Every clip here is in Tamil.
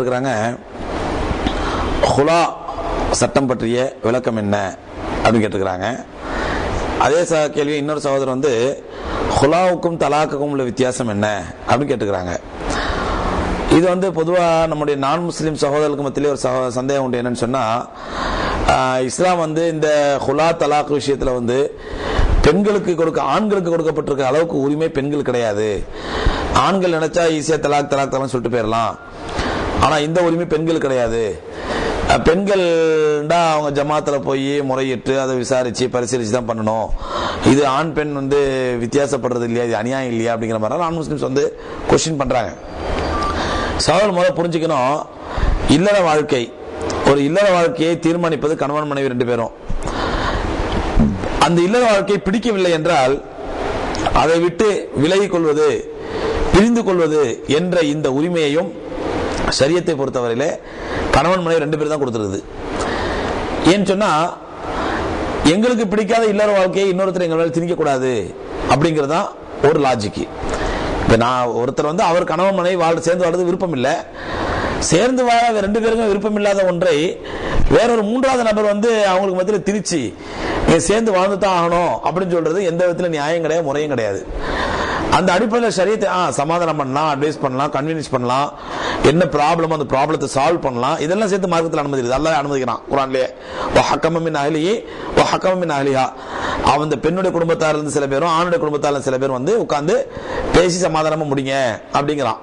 இருக்கிறாங்க ஹுலா சட்டம் பற்றிய விளக்கம் என்ன அப்படின்னு கேட்டிருக்கிறாங்க. அதே ச கேள்வி இன்னொரு சகோதரர் வந்து ஹுலாவுக்கும் தலாக்குக்கும் உள்ள வித்தியாசம் என்ன அப்படின்னு கேட்டுக்கிறாங்க இது வந்து பொதுவாக நம்முடைய நான் முஸ்லீம் சகோதரர்களுக்கு மத்தியிலே ஒரு சகோ சந்தேகம் உண்டு என்னன்னு சொன்னால் இஸ்லாம் வந்து இந்த ஹுலா தலாக் விஷயத்தில் வந்து பெண்களுக்கு கொடுக்க ஆண்களுக்கு கொடுக்கப்பட்டிருக்க அளவுக்கு உரிமை பெண்கள் கிடையாது. ஆண்கள் நினைச்சா ஈஸியாக தலாக் தலாக் தலாக் சொல்லிட்டு போயிடலாம் ஆனால் இந்த உரிமை பெண்கள் கிடையாது. பெண்கள் பெண்கள்டா அவங்க ஜமாத்தில் போய் முறையிட்டு அதை விசாரித்து பரிசீலித்து தான் பண்ணணும். இது ஆண் பெண் வந்து வித்தியாசப்படுறது இல்லையா? இது அநியாயம் இல்லையா? அப்படிங்கிற மாதிரி நான் முஸ்லீம்ஸ் வந்து கொஸ்டின் பண்ணுறாங்க சவால் முதல்ல புரிஞ்சுக்கணும். இல்லற வாழ்க்கை. ஒரு இல்லற வாழ்க்கையை தீர்மானிப்பது கணவன் மனைவி ரெண்டு பேரும். அந்த இல்லற வாழ்க்கை பிடிக்கவில்லை என்றால் அதை விட்டு விலகிக் கொள்வது பிரிந்து கொள்வது என்ற இந்த உரிமையையும் சரியத்தை பொறுத்தவரையிலே கணவன் மனைவி ரெண்டு பேரும் தான் கொடுத்துருக்குது. ஏன்னு சொன்னா எங்களுக்கு பிடிக்காத இல்லாத வாழ்க்கையை இன்னொருத்தர் எங்கள் மேலே திணிக்கக்கூடாது அப்படிங்கிறது தான் ஒரு லாஜிக்கு இப்போ நான் ஒருத்தர் வந்து அவர் கணவன் மனைவி வாழ் சேர்ந்து வாழ்றது விருப்பம் இல்லை சேர்ந்து வாழ ரெண்டு பேருக்கும் விருப்பம் இல்லாத ஒன்றை வேறொரு மூன்றாவது நபர் வந்து அவங்களுக்கு மத்தியில் திரிச்சு நீ சேர்ந்து வாழ்ந்து தான் ஆகணும் அப்படின்னு சொல்றது எந்த விதத்தில் நியாயம் கிடையாது முறையும் கிடையாது. அந்த அடிப்படையில் சரியத்தை ஆ சமாதானம் பண்ணலாம் அட்வைஸ் பண்ணலாம் கன்வின்ஸ் பண்ணலாம். என்ன ப்ராப்ளம் அந்த ப்ராப்ளத்தை சால்வ் பண்ணலாம். இதெல்லாம் சேர்த்து மார்க்கத்தில் அனுமதி இருக்குது. அனுமதிக்கிறான் குரான்லேயே. ஓ ஹக்கமின் அகலியே ஹக்கமின் அகலியா அவன் பெண்ணுடைய குடும்பத்தார் இருந்து சில பேரும் ஆணுடைய குடும்பத்தார் சில பேர் வந்து உட்காந்து பேசி சமாதானமா முடிங்க அப்படிங்கிறான்.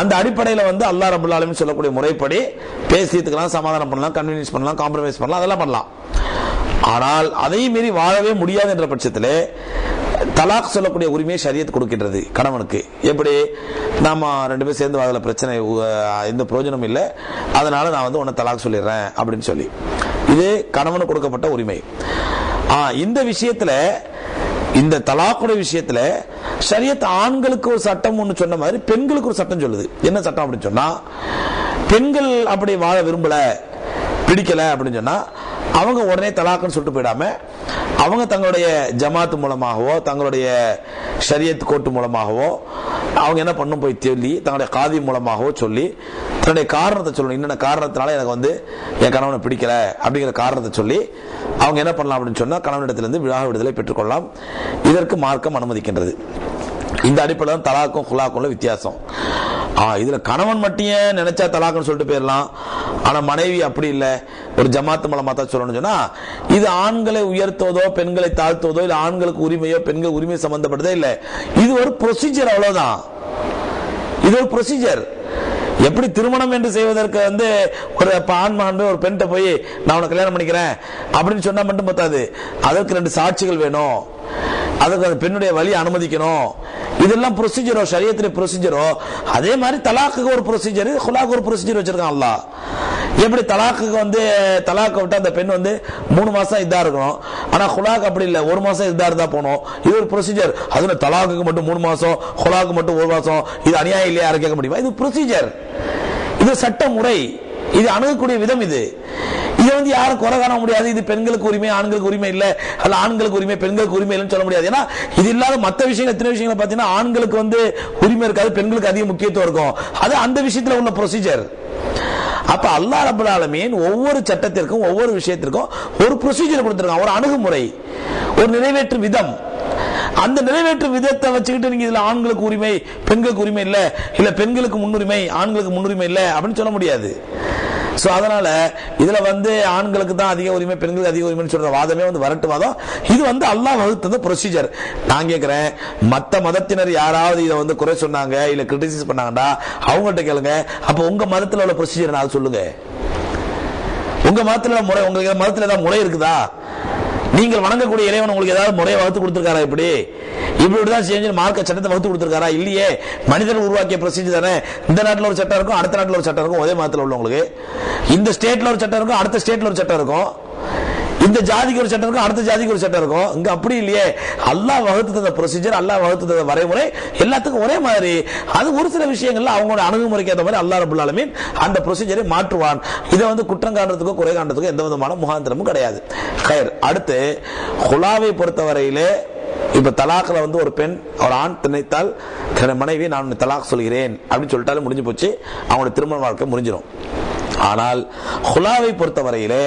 அந்த அடிப்படையில் வந்து அல்லாஹ் ரபுல்லாலுமே சொல்லக்கூடிய முறைப்படி பேசித்துக்கலாம் சமாதானம் பண்ணலாம் கன்வின்ஸ் பண்ணலாம் காம்ப்ரமைஸ் பண்ணலாம் அதெல்லாம் பண்ணலாம். ஆனால் அதையும் மீறி வாழவே முடியாது என்ற பட்சத்தில் தலாக் சொல்லக்கூடிய உரிமையை ஷரியத் கொடுக்கின்றது கணவனுக்கு. எப்படி? நாம ரெண்டு பேரும் சேர்ந்து அதில் பிரச்சனை எந்த பிரயோஜனம் இல்லை. அதனால நான் வந்து உன்னை தலாக் சொல்லிடுறேன் அப்படின்னு சொல்லி. இது கணவனுக்கு கொடுக்கப்பட்ட உரிமை. இந்த விஷயத்துல இந்த தலாக்குடைய விஷயத்துல சரியத் ஆண்களுக்கு ஒரு சட்டம் ஒன்று சொன்ன மாதிரி பெண்களுக்கு ஒரு சட்டம் சொல்லுது. என்ன சட்டம் அப்படின்னு சொன்னா பெண்கள் அப்படி வாழ விரும்பல பிடிக்கல அப்படின்னு சொன்னா அவங்க உடனே தலாக்குன்னு சொல்லிட்டு போயிடாம அவங்க தங்களுடைய ஜமாத்து மூலமாகவோ தங்களுடைய ஷரியத் கோட்டு மூலமாகவோ அவங்க என்ன பண்ணும் போய் சொல்லி தங்களுடைய காதி மூலமாகவோ சொல்லி தன்னுடைய காரணத்தை சொல்லணும். என்னென்ன காரணத்தினால எனக்கு வந்து என் கணவனை பிடிக்கல அப்படிங்கிற காரணத்தை சொல்லி அவங்க என்ன பண்ணலாம் அப்படின்னு சொன்னால் கணவனிடத்திலிருந்து விழா விடுதலை பெற்றுக்கொள்ளலாம். இதற்கு மார்க்கம் அனுமதிக்கின்றது. இந்த அடிப்படையில் தான் தலாக்கும் குலாக்கும் வித்தியாசம். இதில் கணவன் மட்டும் நினைச்சா தலாக்குன்னு சொல்லிட்டு போயிடலாம். ஆனால் மனைவி அப்படி இல்லை. ஒரு ஜமாத்து மூலமா தான் சொல்லணும்னு சொன்னா இது ஆண்களை உயர்த்துவதோ பெண்களை தாழ்த்துவதோ இல்லை ஆண்களுக்கு உரிமையோ பெண்கள் உரிமை சம்பந்தப்பட்டதே இல்லை. இது ஒரு ப்ரொசீஜர் அவ்வளோதான் இது ஒரு ப்ரொசீஜர் எப்படி திருமணம் என்று செய்வதற்கு வந்து ஒரு ஆண் மகன் போய் ஒரு பெண்கிட்ட போய் நான் உனக்கு கல்யாணம் பண்ணிக்கிறேன். அப்படின்னு சொன்னா மட்டும் பத்தாது. அதற்கு ரெண்டு சாட்சிகள் வேணும். அதுக்கு அந்த பெண்ணுடைய வழி அனுமதிக்கணும். இதெல்லாம் ப்ரொசீஜரோ சரியத்திலே ப்ரொசீஜரோ அதே மாதிரி தலாக்குக்கு ஒரு ப்ரொசீஜர் ஹுலாக்கு ஒரு ப்ரொசீஜர் வச்சிருக்கான் அல்லாஹ். எப்படி தலாக்குக்கு வந்து தலாக்கு விட்டு அந்த பெண் வந்து மூணு மாசம் இதா இருக்கணும். ஆனா ஹுலாக்கு அப்படி இல்லை. ஒரு மாசம் இதா இருந்தா போகணும் இது ஒரு ப்ரொசீஜர் அதுல தலாக்குக்கு மட்டும் மூணு மாசம் ஹுலாக்கு மட்டும் ஒரு மாசம். இது அநியாயம் இல்லையா? யாரும் கேட்க முடியுமா? இது ப்ரொசீஜர் இது சட்ட முறை இது அணுகக்கூடிய விதம் இது. இதை வந்து யாரும் குறை காண முடியாது. இது பெண்களுக்கு உரிமை ஆண்களுக்கு உரிமை இல்லை. அல்ல ஆண்களுக்கு உரிமை பெண்களுக்கு உரிமை இல்லைன்னு சொல்ல முடியாது. ஏன்னா இது இல்லாத மற்ற விஷயங்கள் எத்தனை விஷயங்கள் பார்த்தீங்கன்னா ஆண்களுக்கு வந்து உரிமை இருக்காது பெண்களுக்கு அதிக முக்கியத்துவம் இருக்கும். அது அந்த விஷயத்தில் உள்ள ப்ரொசீஜர் அப்ப அல்லா ரபுல் ஒவ்வொரு சட்டத்திற்கும் ஒவ்வொரு விஷயத்திற்கும் ஒரு ப்ரொசீஜர் கொடுத்துருக்காங்க. ஒரு அணுகுமுறை ஒரு நிறைவேற்று விதம். அந்த நிறைவேற்று விதத்தை வச்சுக்கிட்டு நீங்க இதுல ஆண்களுக்கு உரிமை பெண்களுக்கு உரிமை இல்ல. இல்ல பெண்களுக்கு முன்னுரிமை ஆண்களுக்கு முன்னுரிமை இல்ல அப்படின்னு சொல்ல முடியாது. ஸோ அதனால இதில் வந்து ஆண்களுக்கு தான் அதிக உரிமை பெண்களுக்கு அதிக உரிமைன்னு சொல்ற வாதமே வந்து வரட்டு வாதம். இது வந்து அல்லாஹ் வகுத்தது ப்ரொசீஜர் நான் கேட்குறேன் மற்ற மதத்தினர் யாராவது இதை வந்து குறை சொன்னாங்க இல்லை கிரிட்டிசைஸ் பண்ணாங்கடா அவங்கள்ட்ட கேளுங்க. அப்போ உங்கள் மதத்தில் உள்ள ப்ரொசீஜர் நான் சொல்லுங்க. உங்க மதத்துல முறை உங்களுக்கு மதத்தில் ஏதாவது முறை இருக்குதா? நீங்கள் வணங்கக்கூடிய இறைவன் உங்களுக்கு ஏதாவது முறையை வகுத்து கொடுத்துருக்காரா இப்படி? இப்படி தான் செஞ்சு மார்க்க சட்டத்தை வகுத்து கொடுத்துருக்காரா? இல்லையே. மனிதன் உருவாக்கிய ப்ரொசீஜர் தானே? இந்த நாட்டில் ஒரு சட்டம் இருக்கும் அடுத்த நாட்டில் ஒரு சட்டம் இருக்கும் ஒரே மாதத்தில் உள்ளவங்களுக்கு. இந்த ஸ்டேட்ல ஒரு சட்டம் இருக்கும் அடுத்த ஸ்டேட்ல ஒரு சட்டம் இருக்கும். இந்த ஜாதிக்கு ஒரு சட்டம் இருக்கும் அடுத்த ஜாதிக்கு ஒரு சட்டம் இருக்கும். இங்க அப்படி இல்லையே. அல்லாஹ் வகுத்து தந்த ப்ரொசீஜர் அல்லாஹ் வகுத்து தந்த வரைமுறை எல்லாத்துக்கும் ஒரே மாதிரி. அது ஒரு சில விஷயங்கள்ல அவங்களோட அணுகுமுறைக்கு ஏற்ற மாதிரி அல்லாஹ் ரபுல் அந்த ப்ரொசீஜரை மாற்றுவான். இதை வந்து குற்றம் காண்றதுக்கோ குறை காண்றதுக்கோ எந்த விதமான முகாந்திரமும் கிடையாது. கயர். அடுத்து ஹுலாவை பொறுத்தவரையிலே இப்ப தலாக்ல வந்து ஒரு பெண் ஒரு ஆண் திணைத்தால் தன் மனைவி நான் தலாக் சொல்கிறேன் அப்படின்னு சொல்லிட்டாலும் முடிஞ்சு போச்சு. அவங்களோட திருமண வாழ்க்கை முடிஞ்சிடும் ஆனால் ஹுலாவை பொறுத்தவரையிலே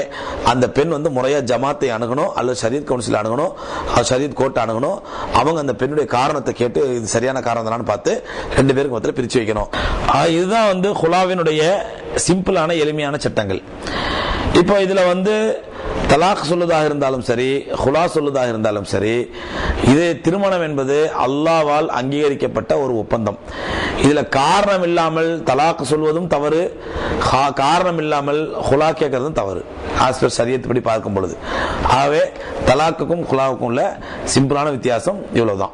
அந்த பெண் வந்து முறையா ஜமாத்தை அணுகணும் அல்லது ஷரீத் கவுன்சில் அணுகணும் ஷரீத் கோர்ட் அணுகணும். அவங்க அந்த பெண்ணுடைய காரணத்தை கேட்டு இது சரியான காரணம் தானு பார்த்து ரெண்டு பேருக்கு மொத்தத்தில் பிரித்து வைக்கணும். இதுதான் வந்து ஹுலாவினுடைய சிம்பிளான எளிமையான சட்டங்கள். இப்போ இதுல வந்து தலாக் சொல்லுதாக இருந்தாலும் சரி ஹுலா சொல்லுதாக இருந்தாலும் சரி இது திருமணம் என்பது அல்லாவால் அங்கீகரிக்கப்பட்ட ஒரு ஒப்பந்தம். இதில் காரணம் இல்லாமல் தலாக் சொல்வதும் தவறு ஹா- காரணம் இல்லாமல் ஹுலா கேட்கறதும் தவறு. ஆஸ்பர் சரியத்துப்படி பார்க்கும் பொழுது ஆகவே தலாக்குக்கும் ஹுலாவுக்கும் உள்ள சிம்பிளான வித்தியாசம் இவ்வளவுதான்.